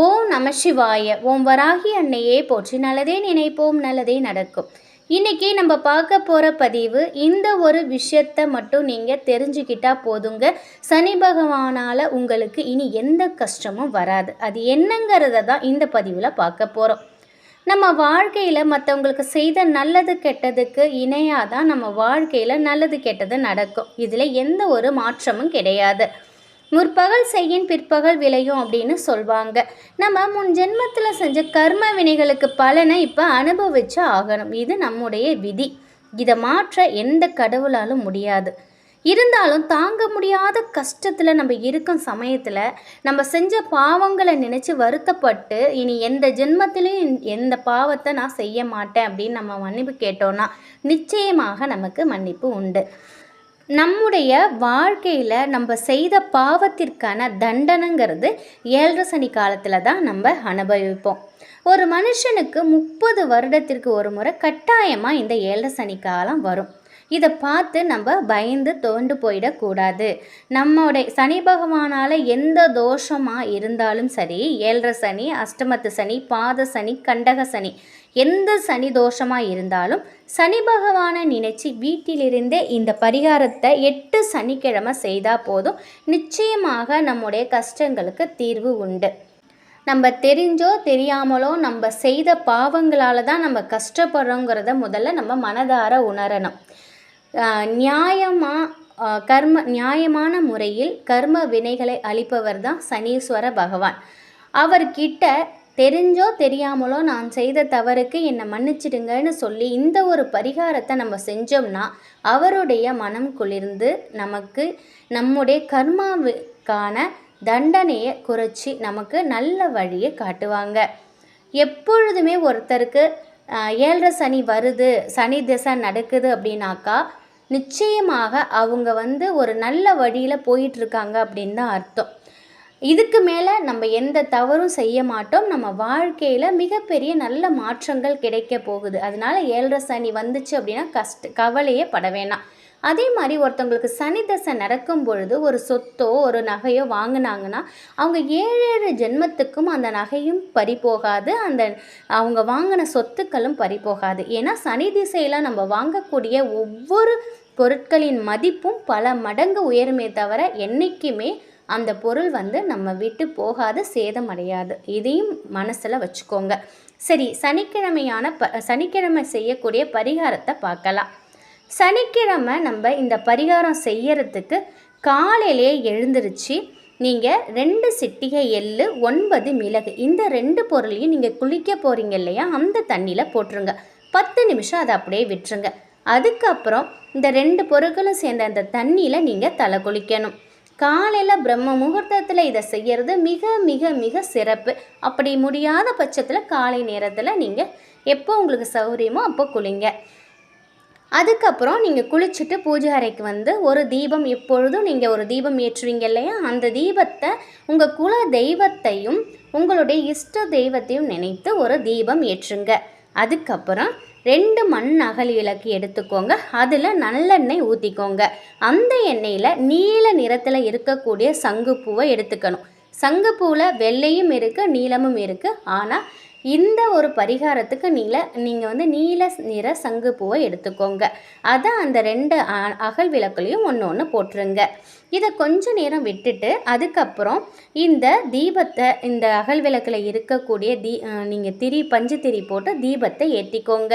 ஓம் நம சிவாய ஓம் வராகி அன்னையே போற்றி நல்லதே நினைப்போம் நல்லதே நடக்கும். இன்னைக்கு நம்ம பார்க்க போகிற பதிவு இந்த ஒரு விஷயத்தை மட்டும் நீங்கள் தெரிஞ்சுக்கிட்டா போதுங்க. சனி பகவானால் உங்களுக்கு இனி எந்த கஷ்டமும் வராது. அது என்னங்கிறத தான் இந்த பதிவில் பார்க்க போகிறோம் நம்ம வாழ்க்கையில் மற்றவங்களுக்கு செய்த நல்லது கெட்டதுக்கு இணையாக தான் நம்ம வாழ்க்கையில் நல்லது கெட்டது நடக்கும். இதில் எந்த ஒரு மாற்றமும் கிடையாது. முற்பகல் செய்யின் பிற்பகல் விளையும் அப்படின்னு சொல்வாங்க. நம்ம முன் ஜென்மத்தில் செஞ்ச கர்ம வினைகளுக்கு பலனை இப்போ அனுபவிச்சு ஆகணும். இது நம்முடைய விதி. இதை மாற்ற எந்த கடவுளாலும் முடியாது. இருந்தாலும் தாங்க முடியாத கஷ்டத்தில் நம்ம இருக்கும் சமயத்தில் நம்ம செஞ்ச பாவங்களை நினச்சி வருத்தப்பட்டு இனி எந்த ஜென்மத்திலையும் எந்த பாவத்தை நான் செய்ய மாட்டேன் அப்படின்னு நம்ம மன்னிப்பு கேட்டோன்னா நிச்சயமாக நமக்கு மன்னிப்பு உண்டு. நம்முடைய வாழ்க்கையில் நம்ம செய்த பாவத்திற்கான தண்டனைங்கிறது ஏழரை சனி காலத்தில் தான் நம்ம அனுபவிப்போம். ஒரு மனுஷனுக்கு முப்பது வருடத்திற்கு ஒரு முறை கட்டாயமாக இந்த ஏழரை சனி காலம் வரும். இதை பார்த்து நம்ம பயந்து தோண்டு போயிடக்கூடாது. நம்முடைய சனி பகவானால் எந்த தோஷமாக இருந்தாலும் சரி ஏழரை சனி அஷ்டமத்து சனி பாத சனி கண்டக சனி எந்த சனி தோஷமாக இருந்தாலும் சனி பகவானை நினச்சி வீட்டிலிருந்தே இந்த பரிகாரத்தை எட்டு சனிக்கிழமை செய்தால் போதும். நிச்சயமாக நம்முடைய கஷ்டங்களுக்கு தீர்வு உண்டு. நம்ம தெரிஞ்சோ தெரியாமலோ நம்ம செய்த பாவங்களால் தான் நம்ம கஷ்டப்படுறோங்கிறத முதல்ல நம்ம மனதார உணரணும். நியாயமாக கர்ம நியாயமான முறையில் கர்ம வினைகளை அளிப்பவர் தான் சனீஸ்வர பகவான். அவர்கிட்ட தெரிஞ்சோ தெரியாமலோ நான் செய்த தவறுக்கு என்னை மன்னிச்சிடுங்கன்னு சொல்லி இந்த ஒரு பரிகாரத்தை நம்ம செஞ்சோம்னா அவருடைய மனம் குளிர்ந்து நமக்கு நம்முடைய கர்மாவுக்கான தண்டனையை குறைச்சி நமக்கு நல்ல வழியை காட்டுவாங்க. எப்பொழுதுமே ஒருத்தருக்கு ஏழரை சனி வருது சனி திசை நடக்குது அப்படின்னாக்கா நிச்சயமாக அவங்க வந்து ஒரு நல்ல வழியில் போயிட்டுருக்காங்க அப்படின்னு தான் அர்த்தம். இதுக்கு மேலே நம்ம எந்த தவறும் செய்ய மாட்டோம். நம்ம வாழ்க்கையில் மிகப்பெரிய நல்ல மாற்றங்கள் கிடைக்க போகுது. அதனால் ஏழரை சனி வந்துச்சு அப்படின்னா கஷ்ட கவலையே பட வேணாம். அதே மாதிரி ஒருத்தவங்களுக்கு சனி தசை நடக்கும் பொழுது ஒரு சொத்தோ ஒரு நகையோ வாங்கினாங்கன்னா அவங்க ஏழு ஏழு ஜென்மத்துக்கும் அந்த நகையும் பறி போகாது அந்த அவங்க வாங்கின சொத்துக்களும் பறி போகாது ஏன்னா சனி திசையில் நம்ம வாங்கக்கூடிய ஒவ்வொரு பொருட்களின் மதிப்பும் பல மடங்கு உயருமே தவிர என்றைக்குமே அந்த பொருள் வந்து நம்ம விட்டு போகாது சேதம் அடையாது இதையும் மனசில் வச்சுக்கோங்க. சரி சனிக்கிழமையான ப சனிக்கிழமை செய்யக்கூடிய பரிகாரத்தை பார்க்கலாம். சனிக்கிழமை நம்ம இந்த பரிகாரம் செய்யறதுக்கு காலையிலே எழுந்திருச்சு நீங்கள் ரெண்டு சிட்டிகை எள்ளு ஒன்பது மிளகு இந்த ரெண்டு பொருளையும் நீங்கள் குளிக்க போகிறீங்க இல்லையா அந்த தண்ணியில் போட்டுருங்க. பத்து நிமிஷம் அதை அப்படியே விட்டுருங்க. அதுக்கப்புறம் இந்த ரெண்டு பொருட்களும் சேர்ந்த அந்த தண்ணியில் நீங்கள் தலை குளிக்கணும். காலையில் பிரம்ம முகூர்த்தத்தில் இதை செய்கிறது மிக மிக மிக சிறப்பு. அப்படி முடியாத பட்சத்தில் காலை நேரத்தில் நீங்கள் எப்போ உங்களுக்கு சௌகரியமோ அப்போ குளிங்க. அதுக்கப்புறம் நீங்கள் குளிச்சுட்டு பூஜை அறைக்கு வந்து ஒரு தீபம் எப்பொழுதும் நீங்கள் ஒரு தீபம் ஏற்றுவீங்க இல்லையா? அந்த தீபத்தை உங்கள் குல தெய்வத்தையும் உங்களுடைய இஷ்ட தெய்வத்தையும் நினைத்து ஒரு தீபம் ஏற்றுங்க. அதுக்கப்புறம் ரெண்டு மண் அகல் விளக்கு எடுத்துக்கோங்க. அதில் நல்லெண்ணெய் ஊற்றிக்கோங்க அந்த எண்ணெயில் நீல நிறத்தில் இருக்கக்கூடிய சங்குப்பூவை எடுத்துக்கணும். சங்குப்பூவில் வெள்ளையும் இருக்குது நீளமும் இருக்குது ஆனால் இந்த ஒரு பரிகாரத்துக்கு நீல நீங்கள் வந்து நீல நிற சங்கு பூவை எடுத்துக்கோங்க. அதை அந்த ரெண்டு அகல் விளக்குலையும் ஒன்று ஒன்று போட்டுருங்க. இதை கொஞ்ச நேரம் விட்டுட்டு அதுக்கப்புறம் இந்த தீபத்தை இந்த அகல் விளக்கில் இருக்கக்கூடிய தீ நீங்கள் திரி பஞ்சு திரி போட்டு தீபத்தை ஏற்றிக்கோங்க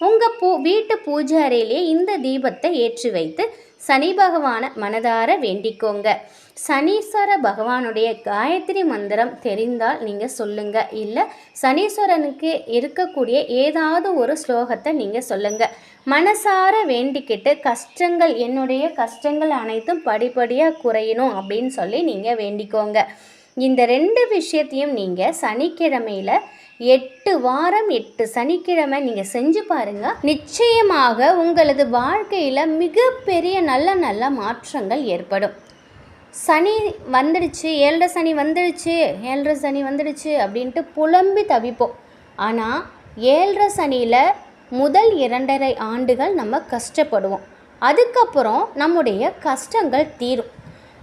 உங்கள் பூ வீட்டு பூஜை அறையிலேயே இந்த தீபத்தை ஏற்றி வைத்து சனி பகவானை மனதார வேண்டிக்கோங்க. சனீஸ்வர பகவானுடைய காயத்ரி மந்திரம் தெரிந்தால் நீங்கள் சொல்லுங்கள் இல்லை சனீஸ்வரனுக்கு இருக்கக்கூடிய ஏதாவது ஒரு ஸ்லோகத்தை நீங்கள் சொல்லுங்கள் மனசார வேண்டிக்கிட்டு கஷ்டங்கள் என்னுடைய கஷ்டங்கள் அனைத்தும் படிப்படியாக குறையணும் அப்படின்னு சொல்லி நீங்கள் வேண்டிக்கோங்க. இந்த ரெண்டு விஷயத்தையும் நீங்கள் சனிக்கிழமையில் எட்டு வாரம் எட்டு சனிக்கிழமை நீங்கள் செஞ்சு பாருங்கள் நிச்சயமாக உங்களது வாழ்க்கையில் மிகப்பெரிய நல்ல நல்ல மாற்றங்கள் ஏற்படும். சனி வந்துடுச்சு ஏழரை சனி வந்துடுச்சு ஏழரை சனி வந்துடுச்சு அப்படின்ட்டு புலம்பி தவிப்போம். ஆனால் ஏழரை சனியில் முதல் இரண்டரை ஆண்டுகள் நம்ம கஷ்டப்படுவோம். அதுக்கப்புறம் நம்முடைய கஷ்டங்கள் தீரும்.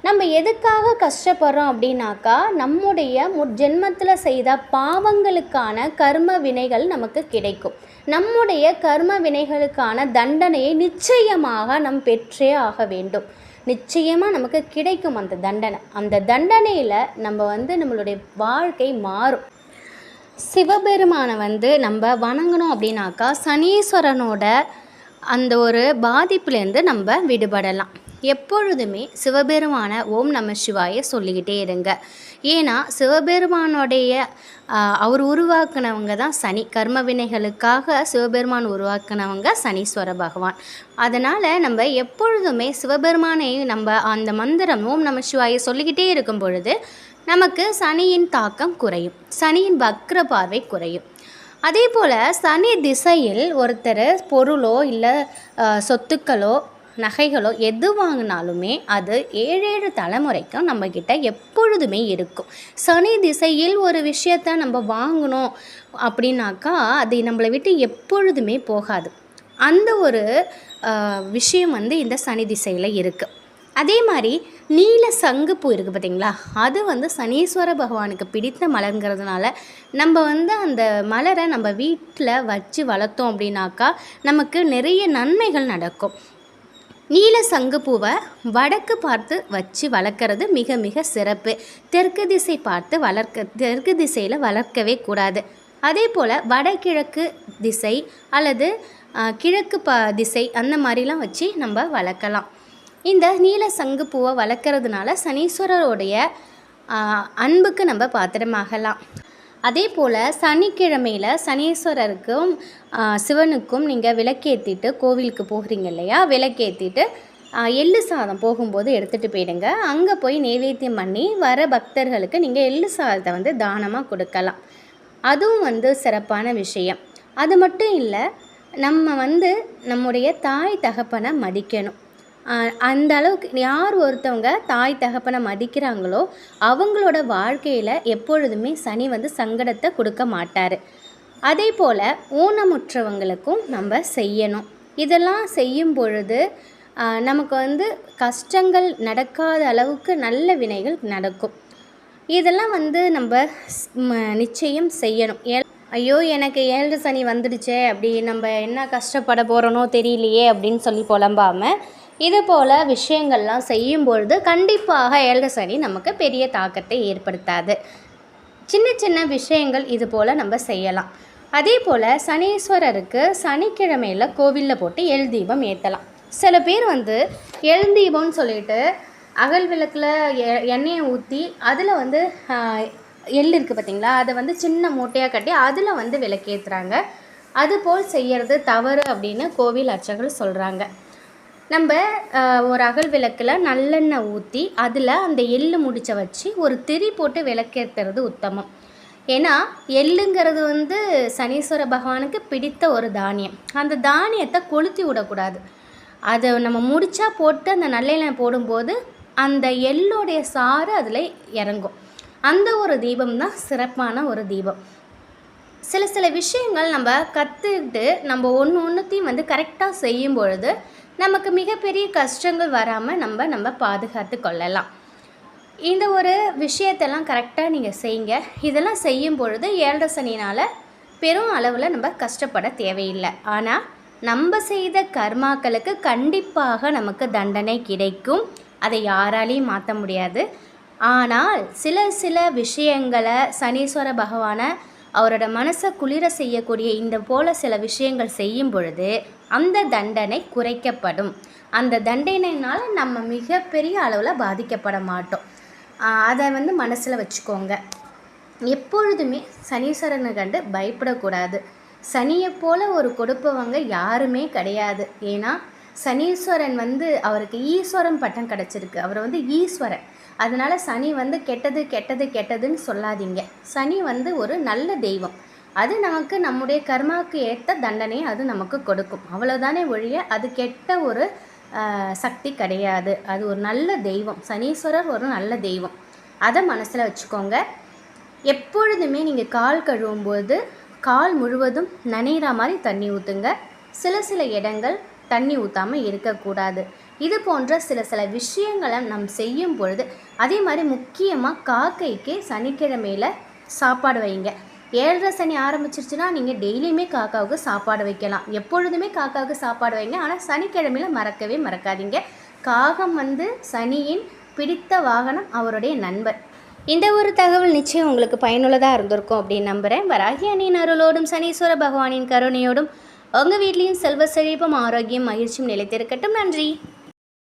நம்ம எதுக்காக கஷ்டப்படுறோம் அப்படின்னாக்கா நம்முடைய மு ஜென்மத்தில் செய்த பாவங்களுக்கான கர்ம வினைகள் நமக்கு கிடைக்கும். நம்முடைய கர்ம வினைகளுக்கான தண்டனையை நிச்சயமாக நம் பெற்றே ஆக வேண்டும். நிச்சயமாக நமக்கு கிடைக்கும் அந்த தண்டனை. அந்த தண்டனையில் நம்ம வந்து நம்மளுடைய வாழ்க்கை மாறும். சிவபெருமானை வந்து நம்ம வணங்கணும் அப்படின்னாக்கா சனீஸ்வரனோட அந்த ஒரு பாதிப்புலேருந்து நம்ம விடுபடலாம். எப்பொழுதுமே சிவபெருமான ஓம் நம சிவாய சொல்லிக்கிட்டே இருங்க. ஏன்னா சிவபெருமானுடைய அவர் உருவாக்குனவங்க தான் சனி. கர்ம வினைகளுக்காக சிவபெருமான் உருவாக்குனவங்க சனீஸ்வர பகவான். அதனால் நம்ம எப்பொழுதுமே சிவபெருமானை நம்ம அந்த மந்திரம் ஓம் நம சிவாய சொல்லிக்கிட்டே இருக்கும் பொழுது நமக்கு சனியின் தாக்கம் குறையும். சனியின் வக்ர பார்வை குறையும். அதே போல் சனி திசையில் ஒருத்தர் பொருளோ இல்லை சொத்துக்களோ நகைகளோ எது வாங்கினாலுமே அது ஏழேழு தலைமுறைக்கும் நம்மக்கிட்ட எப்பொழுதுமே இருக்கும். சனி திசையில் ஒரு விஷயத்த நம்ம வாங்கணும் அப்படின்னாக்கா அது நம்மளை விட்டு எப்பொழுதுமே போகாது. அந்த ஒரு விஷயம் வந்து இந்த சனி திசையில் இருக்குது அதே மாதிரி நீல சங்குப்பூ இருக்குது பார்த்தீங்களா? அது வந்து சனீஸ்வர பகவானுக்கு பிடித்த மலர்ங்கிறதுனால நம்ம வந்து அந்த மலரை நம்ம வீட்டில் வச்சு வளர்த்தோம் அப்படின்னாக்கா நமக்கு நிறைய நன்மைகள் நடக்கும். நீல சங்குப்பூவை வடக்கு பார்த்து வச்சு வளர்க்குறது மிக மிக சிறப்பு. தெற்கு திசை பார்த்து வளர்க்க தெற்கு திசையில் வளர்க்கவே கூடாது. அதே போல் வடகிழக்கு திசை அல்லது கிழக்கு ப திசை அந்த மாதிரிலாம் வச்சு நம்ம வளர்க்கலாம். இந்த நீல சங்குப்பூவை வளர்க்குறதுனால சனீஸ்வரருடைய அன்புக்கு நம்ம பாத்திரமாகலாம். அதே போல் சனிக்கிழமையில் சனீஸ்வரருக்கும் சிவனுக்கும் நீங்கள் விளக்கேற்றிட்டு கோவிலுக்கு போகிறீங்க இல்லையா? விளக்கேற்றிட்டு எள்ளு சாதம் போகும்போது எடுத்துகிட்டு போயிடுங்க. அங்கே போய் நைவேத்தியம் பண்ணி வர பக்தர்களுக்கு நீங்கள் எள்ளு சாதத்தை வந்து தானமாக கொடுக்கலாம். அதுவும் வந்து சிறப்பான விஷயம். அது மட்டும் இல்லை நம்ம வந்து நம்முடைய தாய் தகப்பனை மதிக்கணும். அந்த அளவுக்கு யார் ஒருத்தவங்க தாய் தகப்பனை மதிக்கிறாங்களோ அவங்களோட வாழ்க்கையில் எப்பொழுதுமே சனி வந்து சங்கடத்தை கொடுக்க மாட்டார். அதே போல் ஊனமுற்றவங்களுக்கும் நம்ம செய்யணும். இதெல்லாம் செய்யும் பொழுது நமக்கு வந்து கஷ்டங்கள் நடக்காத அளவுக்கு நல்ல வினைகள் நடக்கும். இதெல்லாம் வந்து நம்ம ஸ்- நிச்சயம் செய்யணும். ஏ ஐயோ எனக்கு ஏழு சனி வந்துடுச்சே அப்படி நம்ம என்ன கஷ்டப்பட போகிறோனோ தெரியலையே அப்படின்னு சொல்லி புலம்பாமல் இது போல் விஷயங்கள்லாம் செய்யும் பொழுது கண்டிப்பாக ஏழு சனி நமக்கு பெரிய தாக்கத்தை ஏற்படுத்தாது. சின்ன சின்ன விஷயங்கள் இது போல் நம்ம செய்யலாம். அதே போல் சனீஸ்வரருக்கு சனிக்கிழமையில் கோவிலில் போட்டு எல் தீபம் ஏற்றலாம் சில பேர் வந்து எல் தீபம்னு சொல்லிட்டு அகல் விளக்கில் எ- எண்ணெயை ஊற்றி அதில் வந்து எள் இருக்குது பார்த்தீங்களா அதை வந்து சின்ன மூட்டையாக கட்டி அதில் வந்து விளக்கேற்றுறாங்க அதுபோல் செய்யறது தவறு அப்படின்னு கோவில் அர்ச்சகர்கள் சொல்கிறாங்க நம்ம ஒரு அகல் விளக்கில் நல்லெண்ணெய் ஊற்றி அதில் அந்த எள்ளு முடிச்ச வச்சு ஒரு திரி போட்டு விளக்கேற்றுறது உத்தமம். ஏன்னா எள்ளுங்கிறது வந்து சனீஸ்வர பகவானுக்கு பிடித்த ஒரு தானியம். அந்த தானியத்தை கொளுத்தி விடக்கூடாது. அதை நம்ம முடிச்சா போட்டு அந்த நல்லெண்ணெய் போடும்போது அந்த எள்ளோடைய சாறு அதில் இறங்கும். அந்த ஒரு தீபம் தான் சிறப்பான ஒரு தீபம். சில சில விஷயங்கள் நம்ம கற்றுக்கிட்டு நம்ம ஒன்று ஒன்றுத்தையும் வந்து கரெக்டாக செய்யும் பொழுது நமக்கு மிகப்பெரிய கஷ்டங்கள் வராமல் நம்ம நம்ம பாதுகாத்து கொள்ளலாம். இந்த ஒரு விஷயத்தெல்லாம் கரெக்டாக நீங்கள் செய்யுங்க இதெல்லாம் செய்யும் பொழுது ஏழரை சனினால் பெரும் அளவில் நம்ம கஷ்டப்பட தேவையில்லை. ஆனால் நம்ம செய்த கர்மாக்களுக்கு கண்டிப்பாக நமக்கு தண்டனை கிடைக்கும். அதை யாராலையும் மாற்ற முடியாது. ஆனால் சில சில விஷயங்களை சனீஸ்வர பகவானை அவரோட மனசை குளிர செய்யக்கூடிய இந்த போல சில விஷயங்கள் செய்யும் பொழுது அந்த தண்டனை குறைக்கப்படும். அந்த தண்டனைனால் நம்ம மிகப்பெரிய அளவில் பாதிக்கப்பட மாட்டோம். அதை வந்து மனசில் வச்சுக்கோங்க. எப்பொழுதுமே சனீஸ்வரனை கண்டு பயப்படக்கூடாது. சனியை போல் ஒரு கொடுப்பவங்க யாருமே கிடையாது. ஏன்னா சனீஸ்வரன் வந்து அவருக்கு ஈஸ்வரன் பட்டம் கிடச்சிருக்கு. அவர் வந்து ஈஸ்வரன். அதனால சனி வந்து கெட்டது கெட்டது கெட்டதுன்னு சொல்லாதீங்க. சனி வந்து ஒரு நல்ல தெய்வம். அது நமக்கு நம்முடைய கர்மாவுக்கு ஏற்ற தண்டனையை அது நமக்கு கொடுக்கும். அவ்வளோதானே ஒழிய அது கெட்ட ஒரு சக்தி கிடையாது. அது ஒரு நல்ல தெய்வம். சனீஸ்வரர் ஒரு நல்ல தெய்வம். அதை மனசில் வச்சுக்கோங்க. எப்பொழுதுமே நீங்கள் கால் கழுவும்போது கால் முழுவதும் நனைகிற மாதிரி தண்ணி ஊற்றுங்க சில சில இடங்கள் தண்ணி ஊற்றாமல் இருக்கக்கூடாது. இது போன்ற சில சில விஷயங்களை நம் செய்யும் பொழுது அதே மாதிரி முக்கியமாக காக்கைக்கு சனிக்கிழமையில் சாப்பாடு வைங்க. ஏழரை சனி ஆரம்பிச்சிருச்சுன்னா நீங்கள் டெய்லியுமே காக்காவுக்கு சாப்பாடு வைக்கலாம். எப்பொழுதுமே காக்காவுக்கு சாப்பாடு வைங்க. ஆனால் சனிக்கிழமையில் மறக்கவே மறக்காதீங்க. காகம் வந்து சனியின் பிடித்த வாகனம் அவருடைய நண்பர். இந்த ஒரு தகவல் நிச்சயம் உங்களுக்கு பயனுள்ளதாக இருந்திருக்கும் அப்படின்னு நம்புகிறேன் வராகி அணியின் அருளோடும் சனீஸ்வர பகவானின் கருணையோடும் உங்கள் வீட்லேயும் செல்வ செழிப்பும் ஆரோக்கியம் மகிழ்ச்சியும் நிலைத்திருக்கட்டும். நன்றி.